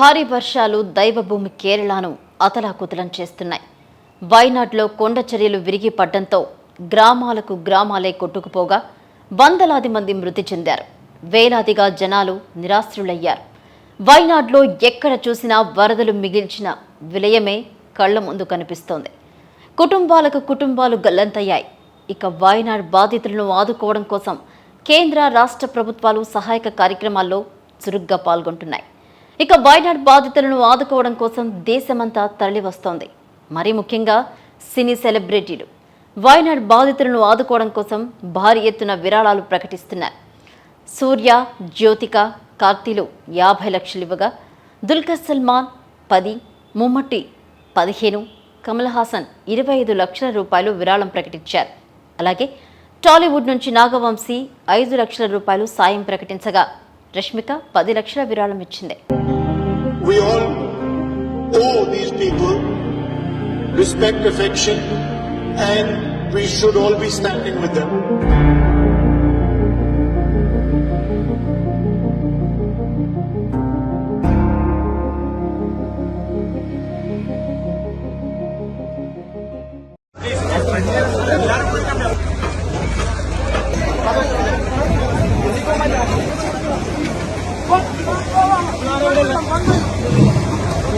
భారీ వర్షాలు దైవభూమి కేరళను అతలాకుతలం చేస్తున్నాయి. వైనాడ్లో కొండ చర్యలు విరిగి పడ్డంతో గ్రామాలకు గ్రామాలే కొట్టుకుపోగా వందలాది మంది మృతి చెందారు. వేలాదిగా జనాలు నిరాశ్రులయ్యారు. వైనాడ్లో ఎక్కడ చూసినా వరదలు మిగిల్చిన విలయమే కళ్ళ ముందు కనిపిస్తోంది. కుటుంబాలకు కుటుంబాలు గల్లంతయ్యాయి. ఇక వాయనాడ్ బాధితులను ఆదుకోవడం కోసం కేంద్ర రాష్ట్ర ప్రభుత్వాలు సహాయక కార్యక్రమాల్లో చురుగ్గా పాల్గొంటున్నాయి. ఇక వైనాడ్ బాధితులను ఆదుకోవడం కోసం దేశమంతా తరలివస్తోంది. మరీ ముఖ్యంగా సినీ సెలబ్రిటీలు. వైనాడ్ బాధితులను ఆదుకోవడం కోసం భారీ ఎత్తున విరాళాలు ప్రకటిస్తున్నారు సూర్య జ్యోతిక కార్తీలు యాభై లక్షలు ఇవ్వగా దుల్కర్ సల్మాన్ పది ముమ్మట్టి పదిహేను కమల్ హాసన్ ఇరవై ఐదు లక్షల రూపాయలు విరాళం ప్రకటించారు. అలాగే టాలీవుడ్ నుంచి నాగవంశీ ఐదు లక్షల రూపాయలు సాయం ప్రకటించగా రష్మిక పది లక్షల విరాళం ఇచ్చింది. We all owe these people respect, affection, and we should all be standing with them.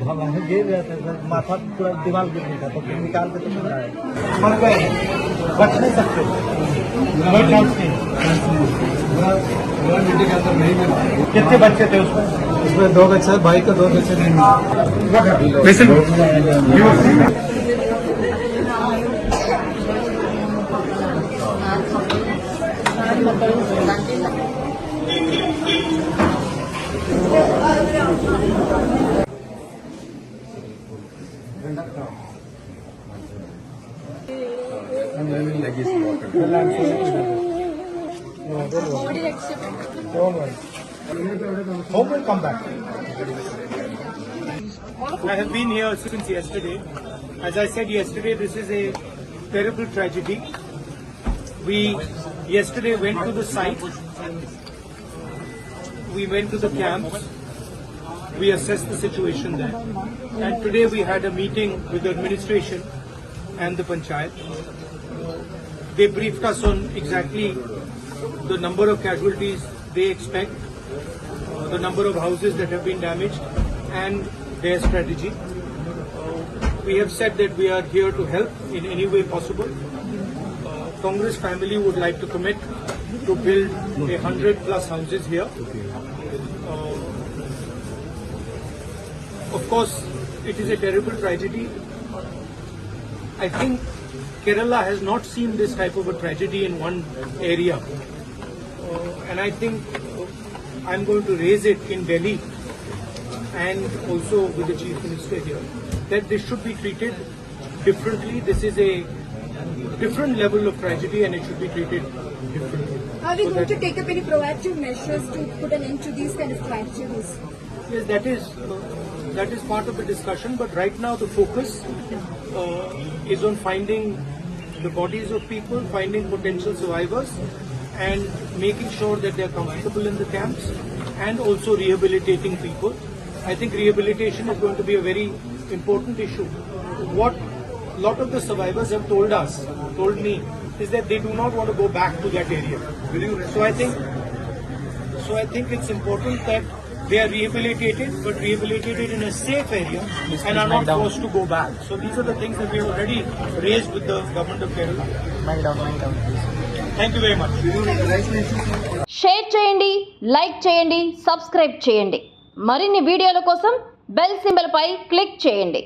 भगवान गिर रहे थे सर माथा पूरा दीवार गिर था तो फिर निकाल के तो है मर गए बच नहीं सकते। कितने बच्चे थे उसमें? उसमें दो बच्चे भाई का दो बच्चे नहीं Don't worry. Hope will come back. I have been here since yesterday. As I said yesterday, this is a terrible tragedy. We yesterday went to the site. We went to the camps. We assessed the situation there. And today we had a meeting with the administration and the panchayat. They briefed us on exactly the number of casualties they expect, uh, the number of houses that have been damaged, and their strategy. We have said that we are here to help in any way possible. Uh, Congress family would like to commit to build a hundred plus houses here. Uh, of course, it is a terrible tragedy. I think Kerala has not seen this type of a tragedy in one area. Uh, and I think I'm going to raise it in Delhi and also with the Chief Minister here that this should be treated differently. This is a different level of tragedy and it should be treated differently. Are we So going to take up any proactive measures to put an end to these kind of tragedies? Yes, that is uh, that is part of the discussion. But right now, the focus uh, is on finding the bodies of people, finding potential survivors, and making sure that they are comfortable in the camps, and also rehabilitating people. I think rehabilitation is going to be a very important issue. What a lot of the survivors have told us, told me, is that they do not want to go back to that area. So I think so I think it's important that they are rehabilitated, but rehabilitated in a safe area and are not forced to go back. So these are the things that we have already raised with the government of Kerala. Thank you very much. Share చేయండి like చేయండి subscribe చేయండి మరిన్ని వీడియోల కోసం bell symbol పై click చేయండి